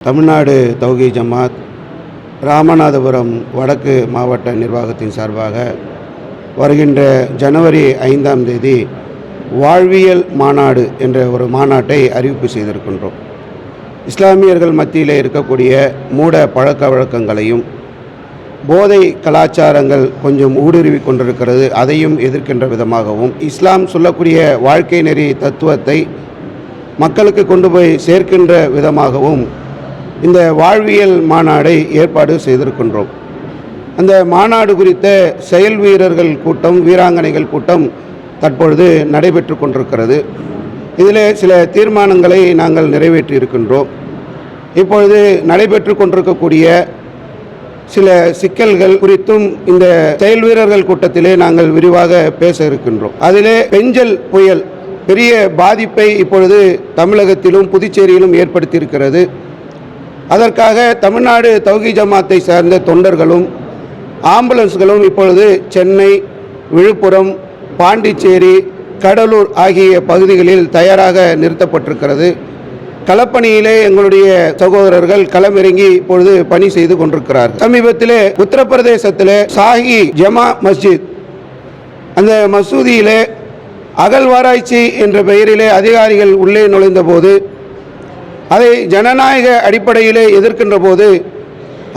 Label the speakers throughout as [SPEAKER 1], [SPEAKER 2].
[SPEAKER 1] தமிழ்நாடு தௌகி ஜமாத் ராமநாதபுரம் வடக்கு மாவட்ட நிர்வாகத்தின் சார்பாக வருகின்ற ஜனவரி ஐந்தாம் தேதி வாழ்வியல் மாநாடு என்ற ஒரு மாநாட்டை அறிவிப்பு செய்திருக்கின்றோம். இஸ்லாமியர்கள் மத்தியில் இருக்கக்கூடிய மூட பழக்க வழக்கங்களையும் போதை கலாச்சாரங்கள் கொஞ்சம் ஊடுருவி கொண்டிருக்கிறது அதையும் எதிர்க்கின்ற விதமாகவும் இஸ்லாம் சொல்லக்கூடிய வாழ்க்கை நெறி தத்துவத்தை மக்களுக்கு கொண்டு போய் சேர்க்கின்ற விதமாகவும் இந்த வாழ்வியல் மாநாடை ஏற்பாடு செய்திருக்கின்றோம். அந்த மாநாடு குறித்த செயல் வீரர்கள் கூட்டம் வீராங்கனைகள் கூட்டம் தற்பொழுது நடைபெற்று கொண்டிருக்கிறது. இதில் சில தீர்மானங்களை நாங்கள் நிறைவேற்றி இருக்கின்றோம் இப்பொழுது நடைபெற்று கொண்டிருக்கக்கூடிய சில சிக்கல்கள் குறித்தும் இந்த செயல் வீரர்கள் கூட்டத்திலே நாங்கள் விரிவாக பேச இருக்கின்றோம். அதிலே பெஞ்சல் புயல் பெரிய பாதிப்பை இப்பொழுது தமிழகத்திலும் புதுச்சேரியிலும் ஏற்படுத்தியிருக்கிறது. அதற்காக தமிழ்நாடு தௌகி ஜமாத்தை சார்ந்த தொண்டர்களும் ஆம்புலன்ஸ்களும் இப்பொழுது சென்னை விழுப்புரம் பாண்டிச்சேரி கடலூர் ஆகிய பகுதிகளில் தயாராக நிறுத்தப்பட்டிருக்கிறது. களப்பணியிலே எங்களுடைய சகோதரர்கள் களமிறங்கி இப்பொழுது பணி செய்து கொண்டிருக்கிறார் சமீபத்திலே உத்தரப்பிரதேசத்திலே சாஹி ஜமா மஸ்ஜித் அந்த மசூதியிலே அகழ்வாராய்ச்சி என்ற பெயரிலே அதிகாரிகள் உள்ளே நுழைந்தபோது அதை ஜனநாயக அடிப்படையிலே எதிர்க்கின்ற போது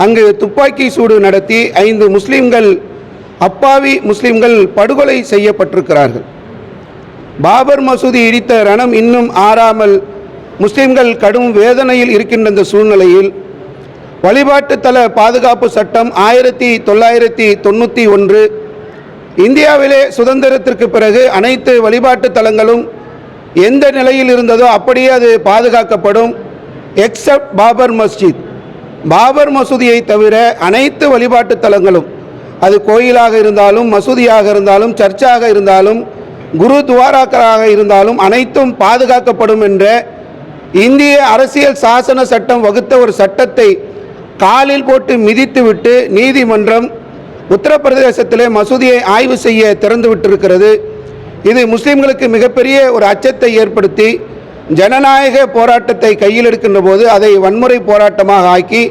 [SPEAKER 1] அங்கு துப்பாக்கி சூடு நடத்தி ஐந்து முஸ்லிம்கள் அப்பாவி முஸ்லிம்கள் படுகொலை செய்யப்பட்டிருக்கிறார்கள். பாபர் மசூதி இடித்த ரணம் இன்னும் ஆறாமல் முஸ்லிம்கள் கடும் வேதனையில் இருக்கின்ற இந்த சூழ்நிலையில் வழிபாட்டுத்தல பாதுகாப்பு சட்டம் ஆயிரத்தி தொள்ளாயிரத்தி தொண்ணூற்றி ஒன்று இந்தியாவிலே சுதந்திரத்திற்கு பிறகு அனைத்து வழிபாட்டு தலங்களும் எந்த நிலையில் இருந்ததோ அப்படியே அது பாதுகாக்கப்படும் எக்ஸப்ட் பாபர் மஸ்ஜித் பாபர் மசூதியை தவிர அனைத்து வழிபாட்டு தலங்களும் அது கோயிலாக இருந்தாலும் மசூதியாக இருந்தாலும் சர்ச்சாக இருந்தாலும் குரு துவாராக்களாக இருந்தாலும் அனைத்தும் பாதுகாக்கப்படும் என்ற இந்திய அரசியல் சாசன சட்டம் வகுத்த ஒரு சட்டத்தை காலில் போட்டு மிதித்துவிட்டு நீதிமன்றம் உத்தரப்பிரதேசத்திலே மசூதியை ஆய்வு செய்ய திறந்து விட்டிருக்கிறது இது முஸ்லீம்களுக்கு மிகப்பெரிய ஒரு அச்சத்தை ஏற்படுத்தி ஜனநாயக போராட்டத்தை கையில் எடுக்கின்ற போது அதை வன்முறை போராட்டமாக ஆக்கி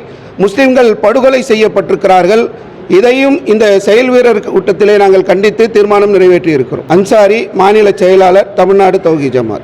[SPEAKER 1] முஸ்லீம்கள் படுகொலை செய்யப்பட்டிருக்கிறார்கள். இதையும் இந்த செயல் வீரர் கூட்டத்திலே நாங்கள் கண்டித்து தீர்மானம் நிறைவேற்றி இருக்கிறோம் அன்சாரி மாநில செயலாளர் தமிழ்நாடு தௌகி ஜமாத்.